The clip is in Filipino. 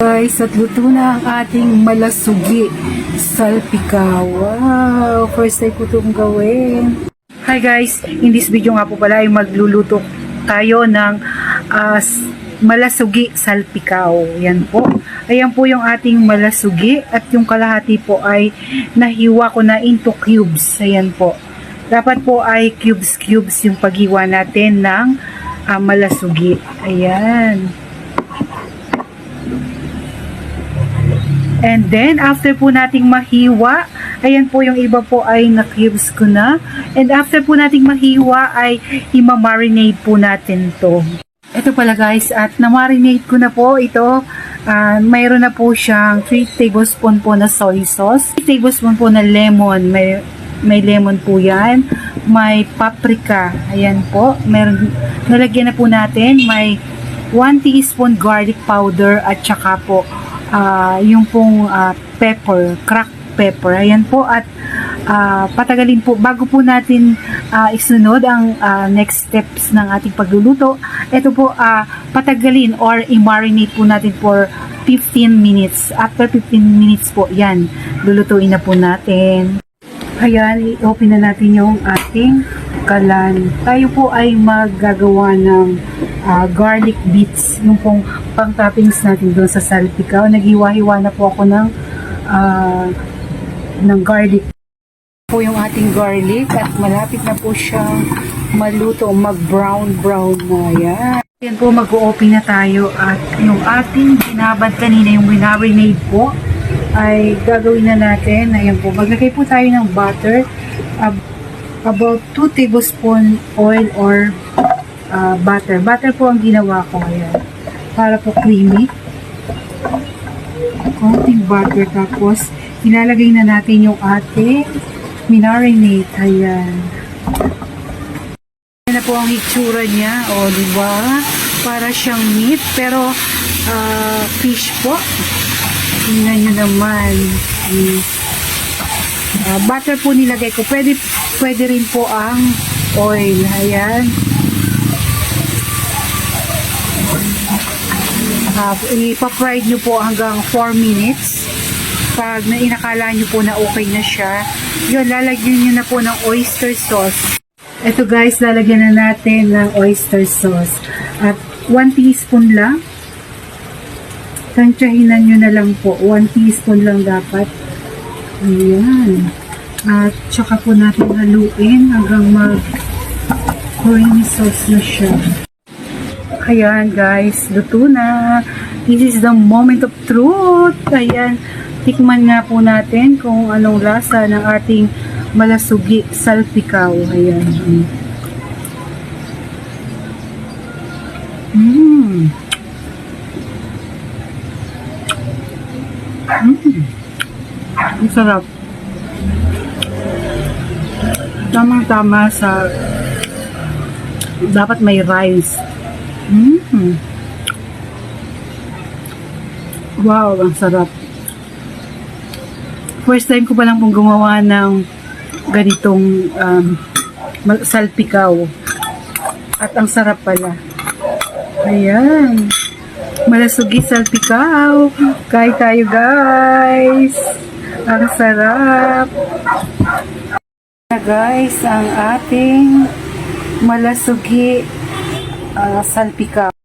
Guys, at luto na ang ating malasugi salpika. Wow! First time ko itong gawin. Hi guys! In this video nga po pala ay magluluto tayo ng s- malasugi salpikaw. Yan po. Ayan po yung ating malasugi at yung kalahati po ay nahiwa ko na into cubes. Ayan po. Dapat po ay cubes-cubes yung paghiwa natin ng ah, malasugi. Ayan. And then, after po nating mahiwa, ayan po yung iba po ay na-cubes ko na. And after po nating mahiwa, ay imamarinate po natin to. Ito pala guys, at na-marinate ko na po ito. Ah, mayroon na po siyang 3 tablespoon po na soy sauce. 3 tablespoon po na lemon. May, may lemon po yan. May paprika. Ayan po. Meron, nalagyan na po natin. May 1 teaspoon garlic powder at saka po ah, yung pong ah, pepper, cracked pepper. Ayan po at ah, patagalin po bago po natin ah, isunod ang ah, next steps ng ating pagluluto. Ito po ah, patagalin or i-marinate po natin for 15 minutes. After 15 minutes po, yan, lulutuin na po natin. Ayan, i-open na natin yung ating kalan. Tayo po ay maggagawa ng ah, garlic bits, yung pong pang toppings natin doon sa salpikaw. Naghiwa-hiwa na po ako ng ah, ng garlic po yung ating garlic at malapit na po siyang maluto, mag-brown brown na yan. Yan po, mag-open na tayo at yung ating binabad kanina, yung winarinade po, ay gagawin na natin. Ayan po, maglagay po tayo ng butter, ab- about 2 tablespoon oil or ah, butter. Butter po ang ginawa ko. Ayan. Para po creamy. Konting butter. Tapos, ilalagay na natin yung ating minarinate. Ayan. Yan na po ang itsura niya. O, di ba? Para siyang meat. Pero, ah, fish po. Tingnan nyo naman. Ah, butter po nilagay ko. Pwede, pwede rin po ang oil. Ayan. Uh, ipa-fried nyo po hanggang 4 minutes. Pag na inakala nyo po na okay na siya, yun, lalagyan nyo na po ng oyster sauce. Ito guys, lalagyan na natin ng oyster sauce. At 1 teaspoon lang. Tansyahinan nyo na lang po. 1 teaspoon lang dapat. Ayan. At tsaka po natin haluin hanggang mag creamy sauce na siya. Ayan guys, luto na. This is the moment of truth. Ayan, tikman nga po natin kung anong lasa ng ating malasugi salpikaw. Ayan. Mmm. Mmm. Ang sarap. Tamang-tama sa dapat may rice. Mm. Wow, ang sarap. First time ko pa lang pong gumawa ng ganitong um, salpikaw. At ang sarap pala. Ayan. Malasugi salpikaw. Kain tayo guys. Ang sarap. Guys, ang ating malasugi ah, salpikaw.